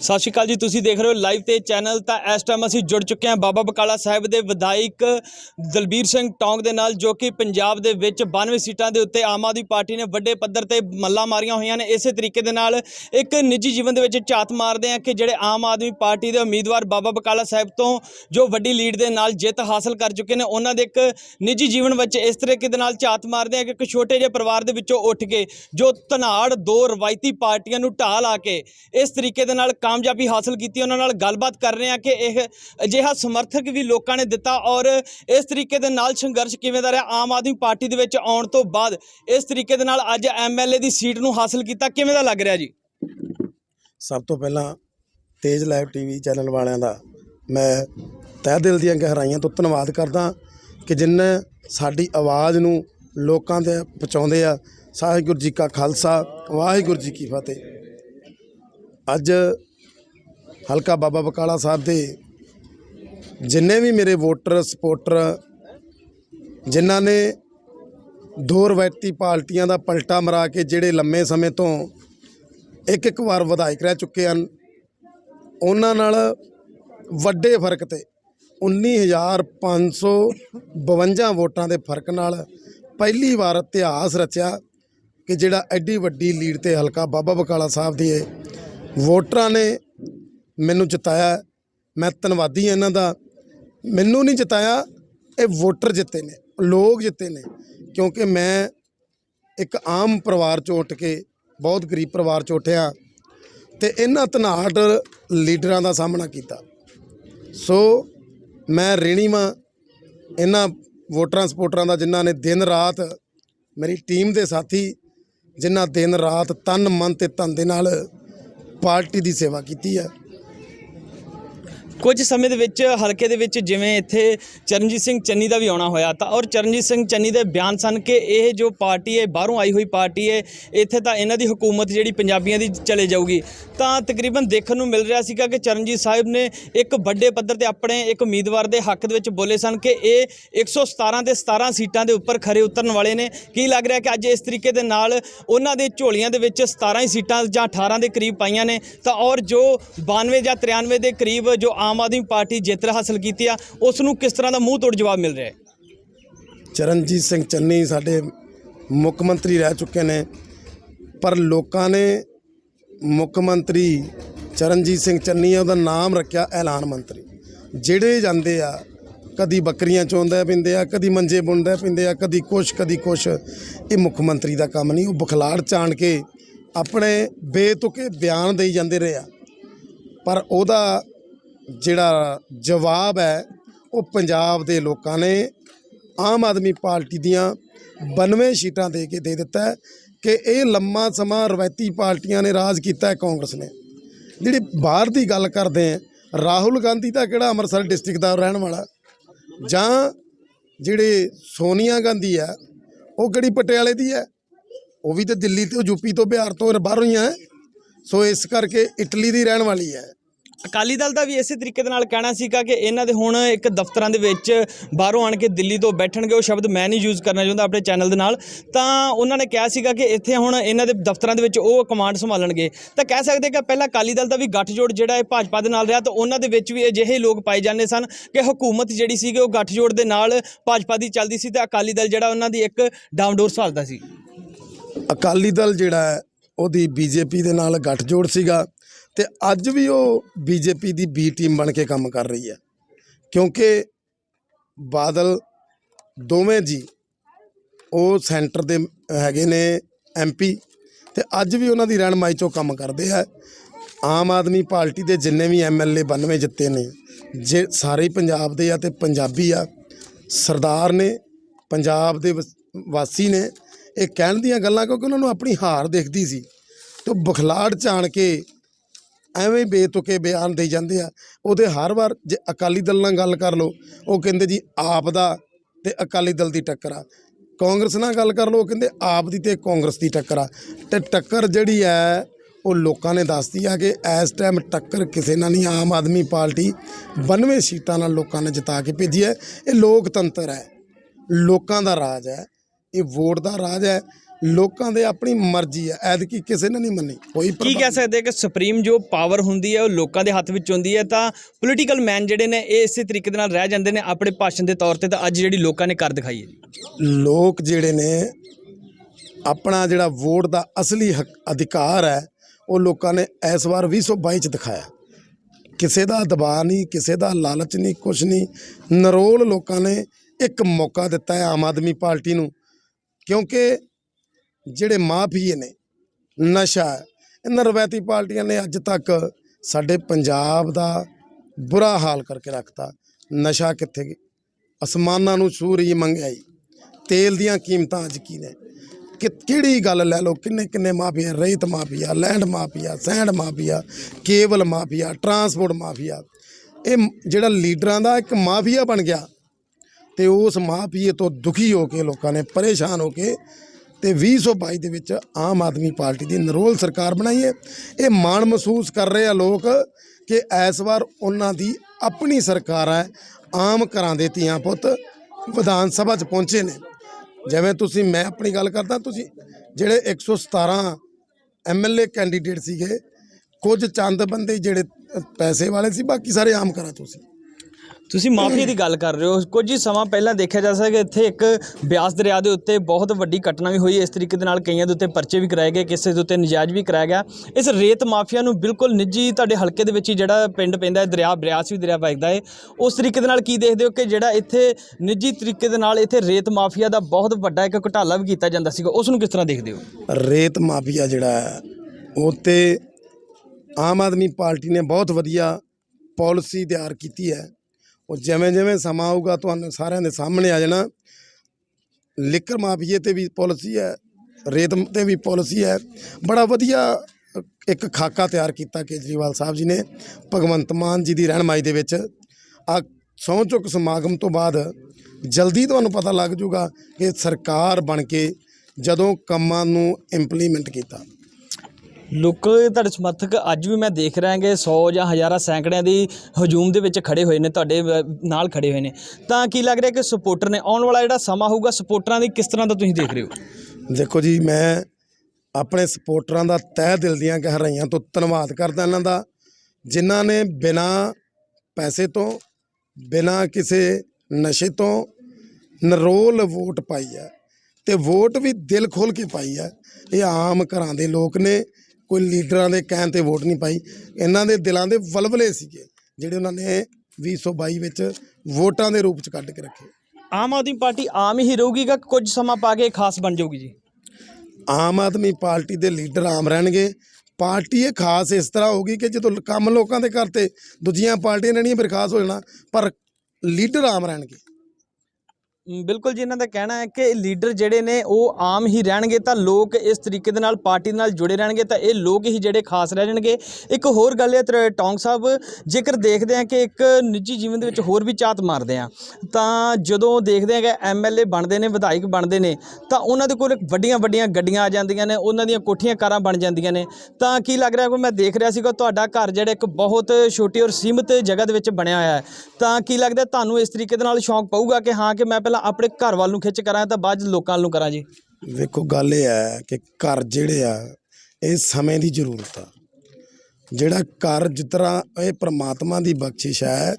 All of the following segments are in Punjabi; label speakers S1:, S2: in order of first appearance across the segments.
S1: ਸਤਿ ਸ਼੍ਰੀ ਅਕਾਲ ਜੀ, ਤੁਸੀਂ ਦੇਖ ਰਹੇ ਹੋ ਲਾਈਵ ਤੇ ਚੈਨਲ ਤਾਂ ਇਸ ਟਾਈਮ ਅਸੀਂ ਜੁੜ ਚੁੱਕੇ ਹਾਂ ਬਾਬਾ ਬਕਾਲਾ ਸਾਹਿਬ ਦੇ ਵਿਧਾਇਕ ਦਲਬੀਰ ਸਿੰਘ ਟੌਂਗ ਦੇ ਨਾਲ, ਜੋ ਕਿ ਪੰਜਾਬ ਦੇ ਵਿੱਚ 92 ਸੀਟਾਂ ਦੇ ਉੱਤੇ ਆਮ ਆਦਮੀ ਪਾਰਟੀ ਨੇ ਵੱਡੇ ਪੱਧਰ ਤੇ ਮੱਲਾ ਮਾਰੀਆਂ ਹੋਈਆਂ ਨੇ। ਇਸੇ ਤਰੀਕੇ ਦੇ ਨਾਲ ਇੱਕ ਨਿੱਜੀ ਜੀਵਨ ਦੇ ਵਿੱਚ ਝਾਤ ਮਾਰਦੇ ਆ ਕਿ ਜਿਹੜੇ ਆਮ ਆਦਮੀ ਪਾਰਟੀ ਦੇ ਉਮੀਦਵਾਰ ਬਾਬਾ ਬਕਾਲਾ ਸਾਹਿਬ ਤੋਂ ਜੋ ਵੱਡੀ ਲੀਡ ਦੇ ਨਾਲ ਜਿੱਤ ਹਾਸਲ ਕਰ ਚੁੱਕੇ ਨੇ, ਉਹਨਾਂ ਦੇ ਇੱਕ ਨਿੱਜੀ ਜੀਵਨ ਵਿੱਚ ਇਸ ਤਰੀਕੇ ਦੇ ਨਾਲ ਝਾਤ ਮਾਰਦੇ ਆ ਕਿ ਇੱਕ ਛੋਟੇ ਜਿਹੇ ਪਰਿਵਾਰ ਦੇ ਵਿੱਚੋਂ ਉੱਠ ਕੇ ਜੋ ਧਨਾੜ ਦੋ ਰਵਾਇਤੀ ਪਾਰਟੀਆਂ ਨੂੰ ਢਾਹ ਲਾ ਕੇ ਇਸ ਤਰੀਕੇ ਦੇ ਨਾਲ ਕੰਮ ਕਾਮਯਾਬੀ ਹਾਸਲ ਕੀਤੀ, ਉਹਨਾਂ ਨਾਲ ਗੱਲਬਾਤ ਕਰ ਰਹੇ ਆ ਕਿ ਇਹ ਅਜਿਹਾ ਸਮਰਥਕ ਵੀ ਲੋਕਾਂ ਨੇ ਦਿੱਤਾ ਔਰ ਇਸ ਤਰੀਕੇ ਦੇ ਨਾਲ ਸੰਘਰਸ਼ ਕਿਵੇਂ ਦਾ ਰਿਹਾ? ਆਮ ਆਦਮੀ ਪਾਰਟੀ ਦੇ ਵਿੱਚ ਆਉਣ ਤੋਂ ਬਾਅਦ ਇਸ ਤਰੀਕੇ ਦੇ ਨਾਲ ਅੱਜ ਐਮਐਲਏ ਦੀ ਸੀਟ ਨੂੰ ਹਾਸਲ ਕੀਤਾ, ਕਿਵੇਂ ਦਾ ਲੱਗ ਰਿਹਾ ਜੀ?
S2: ਸਭ ਤੋਂ ਪਹਿਲਾਂ ਤੇਜ ਲਾਈਵ ਟੀਵੀ ਚੈਨਲ ਵਾਲਿਆਂ ਦਾ ਮੈਂ ਤਹਿ ਦਿਲ ਦੀਆਂ ਗਹਿਰਾਈਆਂ ਤੋਂ ਧੰਨਵਾਦ ਕਰਦਾ ਕਿ ਜਿਨਨੇ ਸਾਡੀ ਆਵਾਜ਼ ਨੂੰ ਲੋਕਾਂ ਦੇ ਪਹੁੰਚਾਉਂਦੇ ਆ। ਵਾਹਿਗੁਰੂ ਜੀ ਕਾ ਖਾਲਸਾ, ਵਾਹਿਗੁਰੂ ਜੀ ਕੀ ਫਤਿਹ। ਅੱਜ ਹਲਕਾ ਬਾਬਾ ਬਕਾਲਾ ਸਾਹਿਬ ਦੇ ਜਿੰਨੇ ਵੀ ਮੇਰੇ ਵੋਟਰ ਸਪੋਰਟਰ ਜਿਨ੍ਹਾਂ ਨੇ ਦੋ ਰਵਾਇਤੀ ਪਾਰਟੀਆਂ ਦਾ ਪਲਟਾ ਮਰਾ ਕੇ ਜਿਹੜੇ ਲੰਮੇ ਸਮੇਂ ਤੋਂ ਇੱਕ ਇੱਕ ਵਾਰ ਵਿਧਾਇਕ ਰਹਿ ਚੁੱਕੇ ਹਨ, ਉਹਨਾਂ ਨਾਲ ਵੱਡੇ ਫ਼ਰਕ ਤੇ 19552 ਵੋਟਾਂ ਦੇ ਫ਼ਰਕ ਨਾਲ ਪਹਿਲੀ ਵਾਰ ਇਤਿਹਾਸ ਰਚਿਆ ਕਿ ਜਿਹੜਾ ਐਡੀ ਵੱਡੀ ਲੀਡ ਤੇ ਹਲਕਾ ਬਾਬਾ ਬਕਾਲਾ ਸਾਹਿਬ ਦੀ ਹੈ ਵੋਟਰਾਂ ਨੇ ਮੈਨੂੰ ਜਿਤਾਇਆ ਮੈਂ ਧੰਨਵਾਦੀ ਹਾਂ ਇਹਨਾਂ ਦਾ। ਮੈਨੂੰ ਨਹੀਂ ਜਿਤਾਇਆ, ਇਹ ਵੋਟਰ ਜਿੱਤੇ ਨੇ, ਲੋਕ ਜਿੱਤੇ ਨੇ। ਕਿਉਂਕਿ ਮੈਂ ਇੱਕ ਆਮ ਪਰਿਵਾਰ ਚੋਂ ਉੱਠ ਕੇ, ਬਹੁਤ ਗਰੀਬ ਪਰਿਵਾਰ ਚੋਂ ਉੱਠਿਆ ਤੇ ਇਹਨਾਂ ਧਨਾੜ ਲੀਡਰਾਂ ਦਾ ਸਾਹਮਣਾ ਕੀਤਾ। ਸੋ ਮੈਂ ऋणी ਇਹਨਾਂ ਵੋਟਰਾਂ ਸਪੋਰਟਰਾਂ ਦਾ ਜਿਨ੍ਹਾਂ ਨੇ ਦਿਨ ਰਾਤ ਮੇਰੀ ਟੀਮ ਦੇ ਸਾਥੀ, ਜਿਨ੍ਹਾਂ ਦਿਨ ਰਾਤ ਤਨ ਮਨ ਤੇ ਧਨ ਦੇ ਨਾਲ ਪਾਰਟੀ ਦੀ ਸੇਵਾ ਕੀਤੀ ਹੈ।
S1: ਕੁਝ ਸਮੇਂ ਦੇ ਵਿੱਚ, ਹਲਕੇ ਦੇ ਵਿੱਚ ਜਿਵੇਂ ਇੱਥੇ ਚਰਨਜੀਤ ਸਿੰਘ ਚੰਨੀ ਦਾ ਵੀ ਆਉਣਾ ਹੋਇਆ ਤਾਂ ਔਰ ਚਰਨਜੀਤ ਸਿੰਘ ਚੰਨੀ ਦੇ ਬਿਆਨ ਸਨ ਕਿ ਇਹ ਜੋ ਪਾਰਟੀ ਹੈ, ਬਾਹਰੋਂ ਆਈ ਹੋਈ ਪਾਰਟੀ ਹੈ, ਇੱਥੇ ਤਾਂ ਇਹਨਾਂ ਦੀ ਹਕੂਮਤ ਜਿਹੜੀ ਪੰਜਾਬੀਆਂ ਦੀ ਚਲੇ ਜਾਊਗੀ। ਤਾਂ ਤਕਰੀਬਨ ਦੇਖਣ ਨੂੰ ਮਿਲ ਰਿਹਾ ਸੀਗਾ ਕਿ ਚਰਨਜੀਤ ਸਾਹਿਬ ਨੇ ਇੱਕ ਵੱਡੇ ਪੱਧਰ ਤੇ ਆਪਣੇ ਇੱਕ ਉਮੀਦਵਾਰ ਦੇ ਹੱਕ ਦੇ ਵਿੱਚ ਬੋਲੇ ਸਨ ਕਿ ਇਹ 117 ਦੇ 17 ਸੀਟਾਂ ਦੇ ਉੱਪਰ ਖਰੇ ਉਤਰਨ ਵਾਲੇ ਨੇ। ਕੀ ਲੱਗ ਰਿਹਾ ਕਿ ਅੱਜ ਇਸ ਤਰੀਕੇ ਦੇ ਨਾਲ ਉਹਨਾਂ ਦੇ ਝੋਲੀਆਂ ਦੇ ਵਿੱਚ 17 ਹੀ ਸੀਟਾਂ ਜਾਂ 18 ਦੇ ਕਰੀਬ ਪਾਈਆਂ ਨੇ ਤਾਂ ਔਰ ਜੋ 92 ਜਾਂ 93 ਦੇ ਕਰੀਬ ਜੋ ਆਮ ਆਦਮੀ ਪਾਰਟੀ ਜਿੱਤ ਹਾਸਲ ਕੀਤੀ ਆ, ਉਸ ਨੂੰ ਕਿਸ ਤਰ੍ਹਾਂ ਦਾ ਮੂੰਹ ਤੋੜ ਜਵਾਬ ਮਿਲ ਰਿਹਾ ਹੈ?
S2: ਚਰਨਜੀਤ ਸਿੰਘ ਚੰਨੀ ਸਾਡੇ ਮੁੱਖ ਮੰਤਰੀ ਰਹਿ ਚੁੱਕੇ ਨੇ, ਪਰ ਲੋਕਾਂ ਨੇ ਮੁੱਖ ਮੰਤਰੀ ਚਰਨਜੀਤ ਸਿੰਘ ਚੰਨੀ ਆ, ਉਹਦਾ ਨਾਮ ਰੱਖਿਆ ਐਲਾਨ ਮੰਤਰੀ। ਜਿਹੜੇ ਜਾਂਦੇ ਆ, ਕਦੀ ਬੱਕਰੀਆਂ ਚੋਂਦੇ ਪਿੰਦੇ ਆ, ਕਦੀ ਮੰਜੇ ਬੁਣਦੇ ਪਿੰਦੇ ਆ, ਕਦੀ ਕੁਛ ਕਦੀ ਕੁਛ, ਇਹ ਮੁੱਖ ਮੰਤਰੀ ਦਾ ਕੰਮ ਨਹੀਂ, ਉਹ ਬੁਖਲਾੜ ਚਾਣ ਕੇ ਆਪਣੇ ਬੇਤੁਕੇ ਬਿਆਨ ਦੇਈ ਜਾਂਦੇ ਰਹੇ ਆ। ਪਰ ਉਹਦਾ ਜਿਹੜਾ ਜਵਾਬ ਹੈ, ਉਹ ਪੰਜਾਬ ਦੇ ਲੋਕਾਂ ਨੇ ਆਮ ਆਦਮੀ ਪਾਰਟੀ ਦੀਆਂ 92 ਸੀਟਾਂ ਦੇ ਕੇ ਦੇ ਦਿੱਤਾ ਕਿ ਇਹ ਲੰਮਾ ਸਮਾਂ ਰਵਾਇਤੀ ਪਾਰਟੀਆਂ ਨੇ ਰਾਜ ਕੀਤਾ ਹੈ, ਕਾਂਗਰਸ ਨੇ। ਜਿਹੜੀ ਬਾਹਰ ਦੀ ਗੱਲ ਕਰਦੇ ਆ ਰਾਹੁਲ ਗਾਂਧੀ ਤਾਂ ਕਿਹੜਾ ਅੰਮ੍ਰਿਤਸਰ ਡਿਸਟ੍ਰਿਕਟ ਦਾ ਰਹਿਣ ਵਾਲਾ ਜਾਂ ਜਿਹੜੇ ਸੋਨੀਆ ਗਾਂਧੀ ਆ ਉਹ ਕਿਹੜੀ ਪਟਿਆਲੇ ਦੀ ਹੈ? ਉਹ ਵੀ ਤਾਂ ਦਿੱਲੀ ਤੋਂ ਯੂਪੀ ਤੋਂ, ਬਿਹਾਰ ਤੋਂ ਬਾਹਰੋਂ ਹੀ ਹੈ। ਸੋ ਇਸ ਕਰਕੇ ਇਟਲੀ ਦੀ ਰਹਿਣ ਵਾਲੀ ਹੈ।
S1: ਅਕਾਲੀ ਦਲ ਦਾ ਵੀ ਇਸੇ ਤਰੀਕੇ ਦੇ ਨਾਲ ਕਹਿਣਾ ਸੀਗਾ ਕਿ ਇਹਨਾਂ ਦੇ ਹੁਣ ਇੱਕ ਦਫ਼ਤਰਾਂ ਦੇ ਵਿੱਚ ਬਾਹਰੋਂ ਆਣ ਕੇ ਦਿੱਲੀ ਤੋਂ ਬੈਠਣਗੇ, ਉਹ ਸ਼ਬਦ ਮੈਂ ਨਹੀਂ ਯੂਜ਼ ਕਰਨਾ ਚਾਹੁੰਦਾ ਆਪਣੇ ਚੈਨਲ ਦੇ ਨਾਲ। ਤਾਂ ਉਹਨਾਂ ਨੇ ਕਿਹਾ ਸੀਗਾ ਕਿ ਇੱਥੇ ਹੁਣ ਇਹਨਾਂ ਦੇ ਦਫ਼ਤਰਾਂ ਦੇ ਵਿੱਚ ਉਹ ਕਮਾਂਡ ਸੰਭਾਲਣਗੇ। ਤਾਂ ਕਹਿ ਸਕਦੇ ਕਿ ਪਹਿਲਾਂ ਅਕਾਲੀ ਦਲ ਦਾ ਵੀ ਗੱਠਜੋੜ ਜਿਹੜਾ ਹੈ ਭਾਜਪਾ ਦੇ ਨਾਲ ਰਿਹਾ, ਤਾਂ ਉਹਨਾਂ ਦੇ ਵਿੱਚ ਵੀ ਅਜਿਹੇ ਲੋਕ ਪਾਏ ਜਾਂਦੇ ਸਨ ਕਿ ਹਕੂਮਤ ਜਿਹੜੀ ਸੀਗੀ ਉਹ ਗੱਠਜੋੜ ਦੇ ਨਾਲ ਭਾਜਪਾ ਦੀ ਚੱਲਦੀ ਸੀ ਤੇ ਅਕਾਲੀ ਦਲ ਜਿਹੜਾ ਉਹਨਾਂ ਦੀ ਇੱਕ ਡਾਮਡੋਰ ਸੰਭਾਲਦਾ ਸੀ।
S2: ਅਕਾਲੀ ਦਲ ਜਿਹੜਾ ਹੈ, ਉਹਦੀ ਬੀਜੇਪੀ ਦੇ ਨਾਲ ਗੱਠਜੋੜ ਸੀਗਾ। ਤੇ ਅੱਜ ਵੀ ਉਹ ਬੀਜੇਪੀ ਦੀ ਬੀ ਟੀਮ ਬਣ ਕੇ ਕੰਮ ਕਰ ਰਹੀ ਹੈ। ਕਿਉਂਕਿ ਬਾਦਲ ਦੋਵੇਂ ਜੀ, ਉਹ ਸੈਂਟਰ ਦੇ ਹੈਗੇ ਨੇ ਐਮਪੀ ਤੇ ਅੱਜ ਵੀ ਉਹਨਾਂ ਦੀ ਰਹਿਨਮਾਈ ਚੋਂ ਕੰਮ ਕਰਦੇ ਆ। ਆਮ ਆਦਮੀ ਪਾਰਟੀ ਦੇ ਜਿੰਨੇ ਵੀ ਐਮਐਲਏ 92 ਜਿੱਤੇ ਨੇ, ਜੇ ਸਾਰੇ ਪੰਜਾਬ ਦੇ ਆ ਤੇ ਪੰਜਾਬੀ ਆ, ਸਰਦਾਰ ਨੇ, ਪੰਜਾਬ ਦੇ ਵਾਸੀ ਨੇ, ਇਹ ਕਹਿਣ ਦੀਆਂ ਗੱਲਾਂ ਕਿਉਂਕਿ ਉਹਨਾਂ ਨੂੰ ਆਪਣੀ ਹਾਰ ਦੇਖਦੀ ਸੀ। ਤੇ ਉਹ ਬਖਲਾੜ ਚਾਣ ਕੇ ਐਵੇਂ ਬੇਤੁਕੇ ਬਿਆਨ ਦੇਈ ਜਾਂਦੇ ਆ। ਉਹਦੇ ਹਰ ਵਾਰ ਜੇ ਅਕਾਲੀ ਦਲ ਨਾਲ ਗੱਲ ਕਰ ਲਓ, ਉਹ ਕਹਿੰਦੇ ਜੀ ਆਪ ਦਾ ਤੇ ਅਕਾਲੀ ਦਲ ਦੀ ਟੱਕਰ ਆ। ਕਾਂਗਰਸ ਨਾਲ ਗੱਲ ਕਰ ਲਓ, ਉਹ ਕਹਿੰਦੇ ਆਪ ਦੀ ਤੇ ਕਾਂਗਰਸ ਦੀ ਟੱਕਰ ਆ। ਤੇ ਟੱਕਰ ਜਿਹੜੀ ਹੈ ਉਹ ਲੋਕਾਂ ਨੇ ਦੱਸਦੀ ਆ ਕਿ ਇਸ ਟਾਈਮ ਟੱਕਰ ਕਿਸੇ ਨਾਲ ਨਹੀਂ, ਆਮ ਆਦਮੀ ਪਾਰਟੀ 92 ਸੀਟਾਂ ਨਾਲ ਲੋਕਾਂ ਨੇ ਜਿਤਾ ਕੇ ਭੇਜੀ ਹੈ ਇਹ ਲੋਕਤੰਤਰ ਹੈ ਲੋਕਾਂ ਦਾ ਰਾਜ ਹੈ ਇਹ ਵੋਟ ਦਾ ਰਾਜ ਹੈ ਲੋਕਾਂ ਦੇ ਆਪਣੀ ਮਰਜ਼ੀ ਹੈ ਐਤਕੀ ਕਿਸੇ ਨੇ ਨਹੀਂ ਮੰਨੀ ਕੋਈ
S1: ਕੀ ਕਹਿ ਸਕਦੇ ਕਿ ਸੁਪਰੀਮ ਜੋ ਪਾਵਰ ਹੁੰਦੀ ਹੈ ਉਹ ਲੋਕਾਂ ਦੇ ਹੱਥ ਵਿੱਚ ਹੁੰਦੀ ਹੈ ਤਾਂ ਪੋਲੀਟੀਕਲ ਮੈਨ ਜਿਹੜੇ ਨੇ ਇਹ ਇਸੇ ਤਰੀਕੇ ਦੇ ਨਾਲ ਰਹਿ ਜਾਂਦੇ ਨੇ ਆਪਣੇ ਭਾਸ਼ਣ ਦੇ ਤੌਰ ਤੇ ਤਾਂ ਅੱਜ ਜਿਹੜੀ ਲੋਕਾਂ ਨੇ ਕਰ ਦਿਖਾਈ ਹੈ
S2: ਲੋਕ ਜਿਹੜੇ ਨੇ ਆਪਣਾ ਜਿਹੜਾ ਵੋਟ ਦਾ ਅਸਲੀ ਹੱਕ ਅਧਿਕਾਰ ਹੈ ਉਹ ਲੋਕਾਂ ਨੇ ਇਸ ਵਾਰ 2022 ਚ ਦਿਖਾਇਆ। ਕਿਸੇ ਦਾ ਦਬਾਅ ਨਹੀਂ ਕਿਸੇ ਦਾ ਲਾਲਚ ਨਹੀਂ ਕੁਛ ਨਹੀਂ ਨਰੋਲ ਲੋਕਾਂ ਨੇ ਇੱਕ ਮੌਕਾ ਦਿੱਤਾ ਹੈ ਆਮ ਆਦਮੀ ਪਾਰਟੀ ਨੂੰ ਕਿਉਂਕਿ ਜਿਹੜੇ ਮਾਫੀਏ ਨੇ, ਨਸ਼ਾ ਇਹਨਾਂ ਰਵਾਇਤੀ ਪਾਰਟੀਆਂ ਨੇ ਅੱਜ ਤੱਕ ਸਾਡੇ ਪੰਜਾਬ ਦਾ ਬੁਰਾ ਹਾਲ ਕਰਕੇ ਰੱਖਤਾ। ਨਸ਼ਾ ਕਿੱਥੇ ਅਸਮਾਨਾਂ ਨੂੰ ਛੂ ਰਹੀ ਮਹਿੰਗਾਈ ਤੇਲ ਦੀਆਂ ਕੀਮਤਾਂ ਅੱਜ ਕੀ ਨੇ? ਕਿ ਕਿਹੜੀ ਗੱਲ ਲੈ ਲਓ? ਕਿੰਨੇ ਕਿੰਨੇ ਮਾਫੀਆ ਰੇਤ mafia land mafia sand mafia cable mafia transport mafia ਇਹ ਜਿਹੜਾ ਲੀਡਰਾਂ ਦਾ ਇੱਕ ਮਾਫੀਆ ਬਣ ਗਿਆ, ਤੇ ਉਸ ਮਾਫੀਏ ਤੋਂ ਦੁਖੀ ਹੋ ਕੇ ਲੋਕਾਂ ਨੇ, ਪਰੇਸ਼ਾਨ ਹੋ ਕੇ ਤੇ 2022 ਦੇ ਵਿੱਚ ਆਮ ਆਦਮੀ ਪਾਰਟੀ ਦੀ ਨਰੋਲ ਸਰਕਾਰ ਬਣਾਈ ਹੈ। ਇਹ ਮਾਣ ਮਹਿਸੂਸ ਕਰ ਰਹੇ ਆ ਲੋਕ ਕਿ ਇਸ ਵਾਰ ਉਹਨਾਂ ਦੀ ਆਪਣੀ ਸਰਕਾਰ ਹੈ। ਆਮ ਘਰਾਂ ਦੇ ਧੀਆਂ ਪੁੱਤ ਵਿਧਾਨ ਸਭਾ 'ਚ ਪਹੁੰਚੇ ਨੇ। ਜਿਵੇਂ ਤੁਸੀਂ, ਮੈਂ ਆਪਣੀ ਗੱਲ ਕਰਦਾ, ਤੁਸੀਂ ਜਿਹੜੇ 117 ਐਮਐਲਏ ਕੈਂਡੀਡੇਟ ਸੀਗੇ, ਕੁਝ ਚੰਦ ਬੰਦੇ ਜਿਹੜੇ ਪੈਸੇ ਵਾਲੇ ਸੀ, ਬਾਕੀ ਸਾਰੇ ਆਮ ਘਰਾਂ ਤੋਂ ਸੀ।
S1: ਤੁਸੀਂ ਮਾਫੀਆ ਦੀ ਗੱਲ ਕਰ ਰਹੇ ਹੋ। ਕੁਝ ਹੀ ਸਮਾਂ ਪਹਿਲਾਂ ਦੇਖਿਆ ਜਾ ਸਕਦਾ ਇੱਥੇ ਇੱਕ ਬਿਆਸ ਦਰਿਆ ਦੇ ਉੱਤੇ ਬਹੁਤ ਵੱਡੀ ਘਟਨਾ ਵੀ ਹੋਈ। ਇਸ ਤਰੀਕੇ ਦੇ ਨਾਲ ਕਈਆਂ ਦੇ ਉੱਤੇ ਪਰਚੇ ਵੀ ਕਰਾਏ ਗਏ, ਕਿਸੇ ਦੇ ਉੱਤੇ ਨਜਾਇਜ਼ ਵੀ ਕਰਾਇਆ ਗਿਆ। ਇਸ ਰੇਤ ਮਾਫੀਆ ਨੂੰ ਬਿਲਕੁਲ ਨਿੱਜੀ ਤੁਹਾਡੇ ਹਲਕੇ ਦੇ ਵਿੱਚ ਹੀ ਜਿਹੜਾ ਪਿੰਡ ਪੈਂਦਾ ਹੈ, ਦਰਿਆ, ਬਿਆਸ ਵੀ ਦਰਿਆ ਵਗਦਾ ਹੈ ਉਸ ਤਰੀਕੇ ਦੇ ਨਾਲ ਕੀ ਦੇਖਦੇ ਹੋ ਕਿ ਜਿਹੜਾ ਇੱਥੇ ਨਿੱਜੀ ਤਰੀਕੇ ਦੇ ਨਾਲ ਇੱਥੇ ਰੇਤ ਮਾਫੀਆ ਦਾ ਬਹੁਤ ਵੱਡਾ ਇੱਕ ਘੁਟਾਲਾ ਵੀ ਕੀਤਾ ਜਾਂਦਾ ਸੀਗਾ, ਉਸ ਨੂੰ ਕਿਸ ਤਰ੍ਹਾਂ ਦੇਖਦੇ ਹੋ?
S2: ਰੇਤ ਮਾਫੀਆ ਜਿਹੜਾ ਹੈ, ਉਹ ਤੇ ਆਮ ਆਦਮੀ ਪਾਰਟੀ ਨੇ ਬਹੁਤ ਵਧੀਆ ਪਾਲਿਸੀ ਤਿਆਰ ਕੀਤੀ ਹੈ। ਉਹ ਜਿਵੇਂ ਜਿਵੇਂ ਸਮਾਂ ਆਊਗਾ, ਤੁਹਾਨੂੰ ਸਾਰਿਆਂ ਦੇ ਸਾਹਮਣੇ ਆ ਜਾਣਾ। ਲਿਕਰ ਮਾਫੀਏ ਤੇ ਵੀ ਪਾਲਿਸੀ ਹੈ, ਰੇਤ ਤੇ ਵੀ ਪਾਲਿਸੀ ਹੈ। ਬੜਾ ਵਧੀਆ ਇੱਕ ਖਾਕਾ ਤਿਆਰ ਕੀਤਾ ਕੇਜਰੀਵਾਲ ਸਾਹਿਬ ਜੀ ਨੇ, ਭਗਵੰਤ ਮਾਨ ਜੀ ਦੀ ਰਹਿਨਮਾਈ ਦੇ ਵਿੱਚ। ਆ ਸਹੁੰ ਚੁੱਕ ਸਮਾਗਮ ਤੋਂ ਬਾਅਦ ਜਲਦੀ ਤੁਹਾਨੂੰ ਪਤਾ ਲੱਗ ਜਾਊਗਾ ਕਿ ਸਰਕਾਰ ਬਣ ਕੇ ਜਦੋਂ ਕੰਮਾਂ ਨੂੰ ਇੰਪਲੀਮੈਂਟ ਕੀਤਾ।
S1: ਲੋਕ ਤੁਹਾਡੇ ਸਮਰਥਕ ਅੱਜ ਵੀ ਮੈਂ ਦੇਖ ਰਿਹਾ ਕਿ 100 ਜਾਂ ਹਜ਼ਾਰਾਂ ਸੈਂਕੜਿਆਂ ਦੀ ਹਜੂਮ ਦੇ ਵਿੱਚ ਖੜੇ ਹੋਏ ਨੇ, ਤੁਹਾਡੇ ਨਾਲ ਖੜੇ ਹੋਏ ਨੇ। ਤਾਂ ਕੀ ਲੱਗ ਰਿਹਾ ਕਿ ਸਪੋਰਟਰ ਨੇ ਆਉਣ ਵਾਲਾ ਜਿਹੜਾ ਸਮਾਂ ਹੋਊਗਾ, ਸਪੋਰਟਰਾਂ ਦੀ ਕਿਸ ਤਰ੍ਹਾਂ ਦਾ ਤੁਸੀਂ ਦੇਖ ਰਹੇ ਹੋ?
S2: ਦੇਖੋ ਜੀ, ਮੈਂ ਆਪਣੇ ਸਪੋਰਟਰਾਂ ਦਾ ਤਹਿ ਦਿਲ ਦੀਆਂ ਗਹਿਰਾਈਆਂ ਤੋਂ ਧੰਨਵਾਦ ਕਰਦਾ ਇਹਨਾਂ ਦਾ, ਜਿਨ੍ਹਾਂ ਨੇ ਬਿਨਾਂ ਪੈਸੇ ਤੋਂ, ਬਿਨਾਂ ਕਿਸੇ ਨਸ਼ੇ ਤੋਂ ਨਰੋਲ ਵੋਟ ਪਾਈ ਹੈ। ਤੇ ਵੋਟ ਵੀ ਦਿਲ ਖੋਲ ਕੇ ਪਾਈ ਹੈ। ਇਹ ਆਮ ਘਰਾਂ ਦੇ ਲੋਕ ਨੇ ਕੋਈ ਲੀਡਰਾਂ ਦੇ ਕਹਿਣ ਤੇ ਵੋਟ ਨਹੀਂ ਪਾਈ। ਇਹਨਾਂ ਦੇ ਦਿਲਾਂ ਦੇ ਵਲਵਲੇ ਸੀਗੇ ਜਿਹੜੇ ਉਹਨਾਂ ਨੇ 2022 ਵਿੱਚ ਵੋਟਾਂ ਦੇ ਰੂਪ ਚ ਕੱਢ ਕੇ ਰੱਖੇ।
S1: ਆਮ ਆਦਮੀ ਪਾਰਟੀ ਆਮ ਹੀ ਰਹੂਗੀ ਕਿ ਕੁਝ ਸਮਾਂ ਪਾ ਕੇ ਖਾਸ ਬਣ ਜਾਊਗੀ ਜੀ?
S2: ਆਮ ਆਦਮੀ ਪਾਰਟੀ ਦੇ ਲੀਡਰ ਆਮ ਰਹਿਣਗੇ। ਪਾਰਟੀ ਇਹ ਖਾਸ ਇਸ ਤਰ੍ਹਾਂ ਹੋਗੀ ਕਿ ਜਦੋਂ ਕੰਮ ਲੋਕਾਂ ਦੇ ਕਰਤੇ ਦੂਜੀਆਂ ਪਾਰਟੀਆਂ ਨੇ ਨਹੀਂ ਬਰਖਾਸ ਹੋ ਜਾਣਾ ਪਰ ਲੀਡਰ ਆਮ ਰਹਿਣਗੇ।
S1: ਬਿਲਕੁਲ ਜੀ ਇਹਨਾਂ ਦਾ ਕਹਿਣਾ ਹੈ ਕਿ ਲੀਡਰ ਜਿਹੜੇ ਨੇ ਉਹ ਆਮ ਹੀ ਰਹਿਣਗੇ ਤਾਂ ਲੋਕ ਇਸ ਤਰੀਕੇ ਦੇ ਨਾਲ ਪਾਰਟੀ ਨਾਲ ਜੁੜੇ ਰਹਿਣਗੇ ਤਾਂ ਇਹ ਲੋਕ ਹੀ ਜਿਹੜੇ ਖਾਸ ਰਹਿ ਜਾਣਗੇ। ਇੱਕ ਹੋਰ ਗੱਲ ਹੈ, ਤੇਰੇ ਟੌਂਗ ਸਾਹਿਬ, ਜੇਕਰ ਦੇਖਦੇ ਆ ਕਿ ਇੱਕ ਨਿੱਜੀ ਜੀਵਨ ਦੇ ਵਿੱਚ ਹੋਰ ਵੀ ਝਾਤ ਮਾਰਦੇ ਆ ਤਾਂ ਜਦੋਂ ਦੇਖਦੇ ਆ ਕਿ ਐਮਐਲਏ ਬਣਦੇ ਨੇ, ਵਿਧਾਇਕ ਬਣਦੇ ਨੇ, ਤਾਂ ਉਹਨਾਂ ਦੇ ਕੋਲ ਵੱਡੀਆਂ ਵੱਡੀਆਂ ਗੱਡੀਆਂ ਆ ਜਾਂਦੀਆਂ ਨੇ, ਉਹਨਾਂ ਦੀਆਂ ਕੋਠੀਆਂ ਕਾਰਾਂ ਬਣ ਜਾਂਦੀਆਂ ਨੇ। ਤਾਂ ਕੀ ਲੱਗ ਰਿਹਾ ਕੋਈ ਮੈਂ ਦੇਖ ਰਿਹਾ ਸੀਗਾ, ਤੁਹਾਡਾ ਘਰ ਜਿਹੜਾ ਇੱਕ ਬਹੁਤ ਛੋਟੀ ਔਰ ਸੀਮਿਤ ਜਗ੍ਹਾ ਦੇ ਵਿੱਚ ਬਣਿਆ ਹੋਇਆ ਹੈ। ਤਾਂ ਕੀ ਲੱਗਦਾ ਤੁਹਾਨੂੰ ਇਸ ਤਰੀਕੇ ਦੇ ਨਾਲ ਸ਼ੌਂਕ ਪਊਗਾ ਕਿ ਹਾਂ ਕਿ ਮੈਂ ਪਹਿਲਾਂ ਆਪਣੇ ਘਰ ਵੱਲ ਨੂੰ ਖਿੱਚ ਕਰਾਂ ਤਾਂ ਬਾਅਦ 'ਚ ਲੋਕਾਂ ਨੂੰ ਕਰਾਂ ਜੀ?
S2: ਵੇਖੋ, ਗੱਲ ਇਹ ਹੈ ਕਿ ਘਰ ਜਿਹੜੇ ਆ, ਇਹ ਸਮੇਂ ਦੀ ਜ਼ਰੂਰਤ ਆ। ਜਿਹੜਾ ਘਰ ਜਿਸ ਤਰ੍ਹਾਂ ਇਹ ਪ੍ਰਮਾਤਮਾ ਦੀ ਬਖਸ਼ਿਸ਼ ਹੈ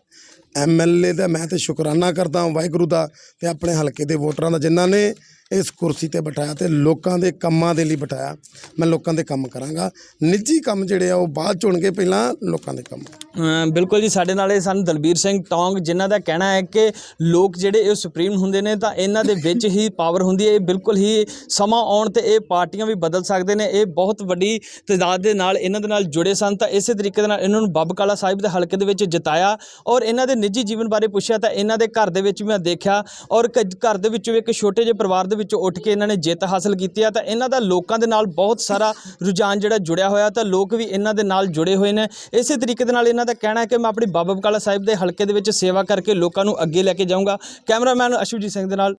S2: ਐਮਐਲਏ ਦਾ ਮੈਂ ਤੇ ਸ਼ੁਕਰਾਨਾ ਕਰਦਾ ਵਾਹਿਗੁਰੂ ਦਾ ਤੇ ਆਪਣੇ ਹਲਕੇ ਦੇ ਵੋਟਰਾਂ ਦਾ ਜਿਨ੍ਹਾਂ ਨੇ ਇਸ ਕੁਰਸੀ ਤੇ ਬਿਠਾਇਆ ਤੇ ਲੋਕਾਂ ਦੇ ਕੰਮਾਂ ਦੇ ਲਈ ਬਿਠਾਇਆ। ਮੈਂ ਲੋਕਾਂ ਦੇ ਕੰਮ ਕਰਾਂਗਾ। ਨਿੱਜੀ ਕੰਮ ਜਿਹੜੇ ਆ, ਉਹ ਬਾਅਦ ਚੁਣਗੇ ਪਹਿਲਾਂ ਲੋਕਾਂ ਦੇ ਕੰਮ।
S1: ਬਿਲਕੁਲ ਜੀ, ਸਾਡੇ ਨਾਲ ਇਹ ਸਨ ਦਲਬੀਰ ਸਿੰਘ ਟੌਂਗ, ਜਿਨ੍ਹਾਂ ਦਾ ਕਹਿਣਾ ਹੈ ਕਿ ਲੋਕ ਜਿਹੜੇ ਇਹ ਸੁਪਰੀਮ ਹੁੰਦੇ ਨੇ, ਤਾਂ ਇਹਨਾਂ ਦੇ ਵਿੱਚ ਹੀ ਪਾਵਰ ਹੁੰਦੀ ਹੈ। ਇਹ ਬਿਲਕੁਲ ਹੀ ਸਮਾਂ ਆਉਣ ਤੇ ਇਹ ਪਾਰਟੀਆਂ ਵੀ ਬਦਲ ਸਕਦੇ ਨੇ। ਇਹ ਬਹੁਤ ਵੱਡੀ ਤਦਾਦ ਦੇ ਨਾਲ ਇਹਨਾਂ ਦੇ ਨਾਲ ਜੁੜੇ ਸਨ। ਤਾਂ ਇਸੇ ਤਰੀਕੇ ਦੇ ਨਾਲ ਇਹਨਾਂ ਨੂੰ ਬੱਬ ਕਾਲਾ ਸਾਹਿਬ ਦੇ ਹਲਕੇ ਦੇ ਵਿੱਚ ਜਿਤਾਇਆ ਔਰ ਇਹਨਾਂ ਦੇ ਨਿੱਜੀ ਜੀਵਨ ਬਾਰੇ ਪੁੱਛਿਆ, ਤਾਂ ਇਹਨਾਂ ਦੇ ਘਰ ਦੇ ਵਿੱਚ ਵੀ ਮੈਂ ਦੇਖਿਆ ਔਰ ਘਰ ਦੇ ਵਿੱਚੋਂ ਇੱਕ ਛੋਟੇ ਜਿਹੇ ਪਰਿਵਾਰ ਦੇ ਵਿੱਚੋਂ ਉੱਠ ਕੇ ਇਹਨਾਂ ਨੇ ਜਿੱਤ ਹਾਸਲ ਕੀਤੀ ਆ, ਤਾਂ ਇਹਨਾਂ ਦਾ ਲੋਕਾਂ ਦੇ ਨਾਲ ਬਹੁਤ ਸਾਰਾ ਰੁਝਾਨ ਜਿਹੜਾ ਜੁੜਿਆ ਹੋਇਆ, ਤਾਂ ਲੋਕ ਵੀ ਇਹਨਾਂ ਦੇ ਨਾਲ ਜੁੜੇ ਹੋਏ ਨੇ। ਇਸੇ ਤਰੀਕੇ ਦੇ ਨਾਲ ਇਹਨਾਂ ਦਾ ਕਹਿਣਾ ਹੈ ਕਿ ਮੈਂ ਆਪਣੀ ਬਾਬਾ ਬਕਾਲਾ ਸਾਹਿਬ ਦੇ ਹਲਕੇ ਦੇ ਵਿੱਚ ਸੇਵਾ ਕਰਕੇ ਲੋਕਾਂ ਨੂੰ ਅੱਗੇ ਲੈ ਕੇ ਜਾਊਂਗਾ। ਕੈਮਰਾਮੈਨ ਅਸ਼ਵਜੀਤ ਸਿੰਘ ਦੇ ਨਾਲ